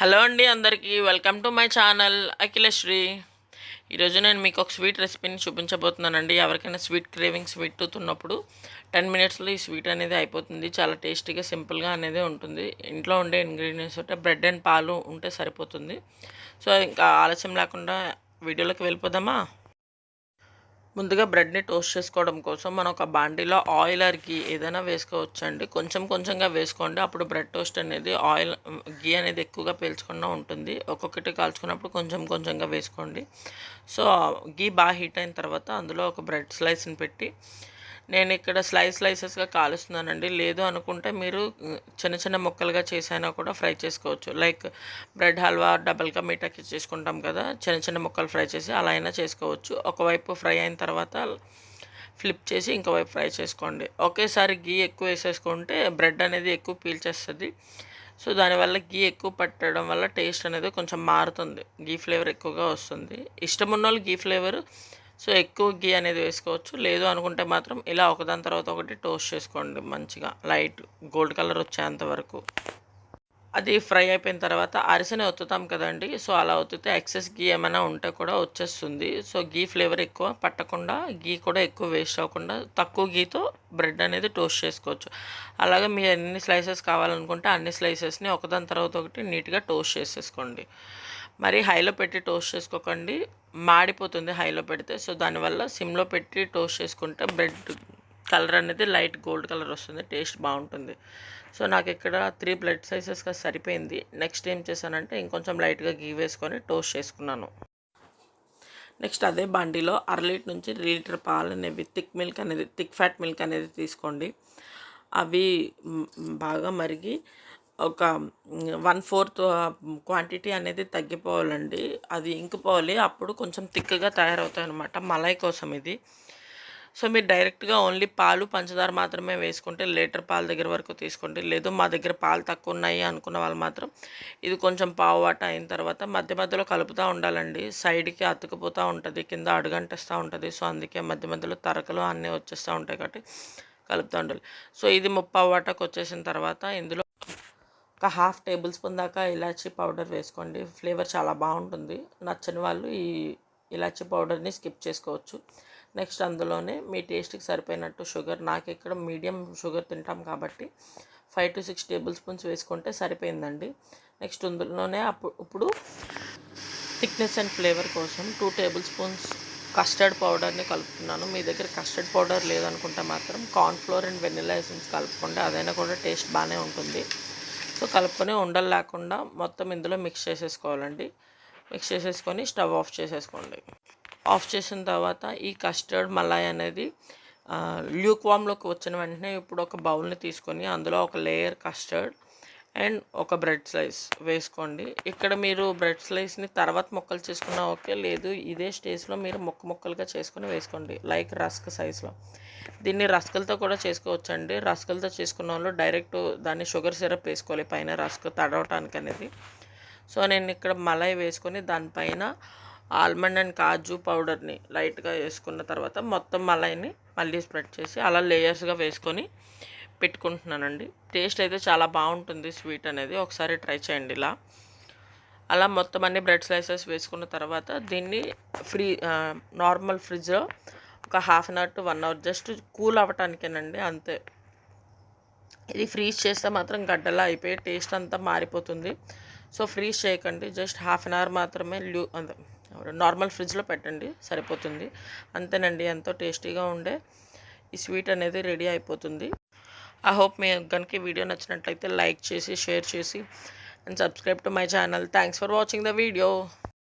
Hello అండి అందరికీ. Welcome to my channel Akhilasri. ఈరోజు నేను మీకు ఒక స్వీట్ రెసిపీని చూపించబోతున్నానండి. ఎవరికైనా స్వీట్ క్రేవింగ్ స్వీట్ టూత్ ఉన్నప్పుడు టెన్ మినిట్స్లో ఈ స్వీట్ అనేది అయిపోతుంది. చాలా టేస్టీగా సింపుల్గా అనేది ఉంటుంది. ఇంట్లో ఉండే ఇంగ్రీడియంట్స్ ఉంటే బ్రెడ్ అండ్ పాలు ఉంటే సరిపోతుంది. సో ఇంకా ఆలస్యం లేకుండా వీడియోలోకి వెళ్ళిపోదామా? ముందుగా బ్రెడ్ని టోస్ట్ చేసుకోవడం కోసం మనం ఒక బాండీలో ఆయిలర్కి గీ ఏదైనా వేసుకోవచ్చండి. కొంచెం కొంచెంగా వేసుకోండి. అప్పుడు బ్రెడ్ టోస్ట్ అనేది ఆయిల్ గీ అనేది ఎక్కువగా పీల్చకుండా ఉంటుంది. ఒక్కొక్కటి కాల్చుకున్నప్పుడు కొంచెం కొంచెంగా వేసుకోండి. సో గీ బాగా హీట్ అయిన తర్వాత అందులో ఒక బ్రెడ్ స్లైస్ని పెట్టి నేను ఇక్కడ స్లైస్ స్లైసెస్గా కాలుస్తున్నానండి. లేదు అనుకుంటే మీరు చిన్న చిన్న ముక్కలుగా చేసైనా కూడా ఫ్రై చేసుకోవచ్చు. లైక్ బ్రెడ్ హల్వా డబల్గా మీటాకి చేసుకుంటాం కదా చిన్న చిన్న ముక్కలు ఫ్రై చేసి అలా అయినా చేసుకోవచ్చు. ఒకవైపు ఫ్రై అయిన తర్వాత ఫ్లిప్ చేసి ఇంకోవైపు ఫ్రై చేసుకోండి. ఒకేసారి గీ ఎక్కువ వేసేసుకుంటే బ్రెడ్ అనేది ఎక్కువ పీల్చేస్తుంది. సో దానివల్ల గీ ఎక్కువ పట్టడం వల్ల టేస్ట్ అనేది కొంచెం మారుతుంది. గీ ఫ్లేవర్ ఎక్కువగా వస్తుంది. ఇష్టం ఉన్న వాళ్ళు గీ ఫ్లేవర్ సో ఎక్కువ గీ అనేది వేసుకోవచ్చు. లేదు అనుకుంటే మాత్రం ఇలా ఒకదాని తర్వాత ఒకటి టోస్ట్ చేసుకోండి మంచిగా. లైట్ గోల్డ్ కలర్ వచ్చేంత వరకు. అది ఫ్రై అయిపోయిన తర్వాత అరిసెని ఒత్తుతాం కదండి. సో అలా ఒత్తితే ఎక్సెస్ గీ ఏమైనా ఉంటే కూడా వచ్చేస్తుంది. సో గీ ఫ్లేవర్ ఎక్కువ పట్టకుండా గీ కూడా ఎక్కువ వేస్ట్ అవ్వకుండా తక్కువ గీతో బ్రెడ్ అనేది టోస్ట్ చేసుకోవచ్చు. అలాగే మీరు ఎన్ని స్లైసెస్ కావాలనుకుంటే అన్ని స్లైసెస్ని ఒకదాని తర్వాత ఒకటి నీట్గా టోస్ట్ చేసేసుకోండి. మరి హైలో పెట్టి టోస్ట్ చేసుకోకండి. మాడిపోతుంది హైలో పెడితే. సో దానివల్ల సిమ్లో పెట్టి టోస్ట్ చేసుకుంటే బ్రెడ్ కలర్ అనేది లైట్ గోల్డ్ కలర్ వస్తుంది. టేస్ట్ బాగుంటుంది. సో నాకు ఇక్కడ త్రీ బ్లడ్ సైజెస్గా సరిపోయింది. నెక్స్ట్ ఏం చేశానంటే ఇంకొంచెం లైట్గా గీ వేసుకొని టోస్ట్ చేసుకున్నాను. నెక్స్ట్ అదే బండిలో అర లీటర్ నుంచి లీటర్ పాలు అనేవి థిక్ మిల్క్ అనేది థిక్ ఫ్యాట్ మిల్క్ అనేది తీసుకోండి. అవి బాగా మరిగి ఒక వన్ ఫోర్త్ క్వాంటిటీ అనేది తగ్గిపోవాలండి. అది ఇంకిపోవాలి. అప్పుడు కొంచెం థిక్గా తయారవుతాయి అనమాట మలై కోసం ఇది. సో మీరు డైరెక్ట్గా ఓన్లీ పాలు పంచదార మాత్రమే వేసుకుంటే లీటర్ పాల దగ్గర వరకు తీసుకోండి. లేదు మా దగ్గర పాలు తక్కువ ఉన్నాయి అనుకున్న వాళ్ళు మాత్రం ఇది కొంచెం పావు వాట అయిన తర్వాత మధ్య మధ్యలో కలుపుతూ ఉండాలండి. సైడ్కి అతుకుపోతూ ఉంటుంది కింద అడుగంటేస్తూ ఉంటుంది. సో అందుకే మధ్య మధ్యలో తరకలు అన్నీ వచ్చేస్తూ ఉంటాయి కాబట్టి కలుపుతూ ఉండాలి. సో ఇది ముప్పావు వాటకు వచ్చేసిన తర్వాత ఇందులో ఒక హాఫ్ టేబుల్ స్పూన్ దాకా ఇలాచీ పౌడర్ వేసుకోండి. ఫ్లేవర్ చాలా బాగుంటుంది. నచ్చని వాళ్ళు ఈ ఇలాచీ పౌడర్ని స్కిప్ చేసుకోవచ్చు. నెక్స్ట్ అందులోనే మీ టేస్ట్కి సరిపోయినట్టు షుగర్. నాకు ఇక్కడ మీడియం షుగర్ తింటాం కాబట్టి five to six table spoons వేసుకుంటే సరిపోయిందండి. నెక్స్ట్ అందులోనే అప్పుడు ఇప్పుడు థిక్నెస్ అండ్ ఫ్లేవర్ కోసం టూ టేబుల్ స్పూన్స్ కస్టర్డ్ పౌడర్ని కలుపుతున్నాను. మీ దగ్గర కస్టర్డ్ పౌడర్ లేదనుకుంటే మాత్రం corn flour and vanilla essence కలుపుకోండి. అదైనా కూడా టేస్ట్ బాగానే ఉంటుంది. సో కలుపుకొని ఉండలు లేకుండా మొత్తం ఇందులో మిక్స్ చేసేసుకోవాలండి. మిక్స్ చేసేసుకొని స్టవ్ ఆఫ్ చేసేసుకోండి. ఆఫ్ చేసిన తర్వాత ఈ కస్టర్డ్ మలాయ్ అనేది ల్యూక్ వామ్లోకి వచ్చిన వెంటనే ఇప్పుడు ఒక బౌల్ని తీసుకొని అందులో ఒక లేయర్ కస్టర్డ్ అండ్ ఒక బ్రెడ్ స్లైస్ వేసుకోండి. ఇక్కడ మీరు బ్రెడ్ స్లైస్ని తర్వాత ముక్కలు చేసుకున్నా ఓకే లేదు ఇదే స్టేజ్లో మీరు ముక్క ముక్కలుగా చేసుకుని వేసుకోండి లైక్ రస్క్ సైజ్లో దీన్ని రస్కలతో కూడా చేసుకోవచ్చండి. రస్కులతో చేసుకున్న వాళ్ళు డైరెక్ట్ దాన్ని షుగర్ సిరప్ వేసుకోవాలి పైన రస్క్ తడవటానికి అనేది. సో నేను ఇక్కడ మలై వేసుకొని దానిపైన ఆల్మండ్ అండ్ కాజు పౌడర్ని లైట్గా వేసుకున్న తర్వాత మొత్తం మలైని మళ్ళీ స్ప్రెడ్ చేసి అలా లేయర్స్గా వేసుకొని పెట్టుకుంటున్నానండి. టేస్ట్ అయితే చాలా బాగుంటుంది స్వీట్ అనేది. ఒకసారి ట్రై చేయండి ఇలా. అలా మొత్తం అన్ని బ్రెడ్ స్లైసెస్ వేసుకున్న తర్వాత దీన్ని ఫ్రీ నార్మల్ ఫ్రిడ్జ్లో ఒక half an hour to one hour just cool అవ్వటానికేనండి అంతే. ఇది ఫ్రీజ్ చేస్తే మాత్రం గడ్డలా అయిపోయి టేస్ట్ అంతా మారిపోతుంది. సో ఫ్రీజ్ చేయకండి జస్ట్ హాఫ్ అన్ అవర్ మాత్రమే ల్యూ నార్మల్ ఫ్రిడ్జ్లో పెట్టండి సరిపోతుంది. అంతేనండి ఎంతో టేస్టీగా ఉండే ఈ స్వీట్ అనేది రెడీ అయిపోతుంది. ఐ హోప్ మీ కనుక వీడియో నచ్చినట్లయితే లైక్ చేసి షేర్ చేసి and subscribe to my channel thanks for watching the video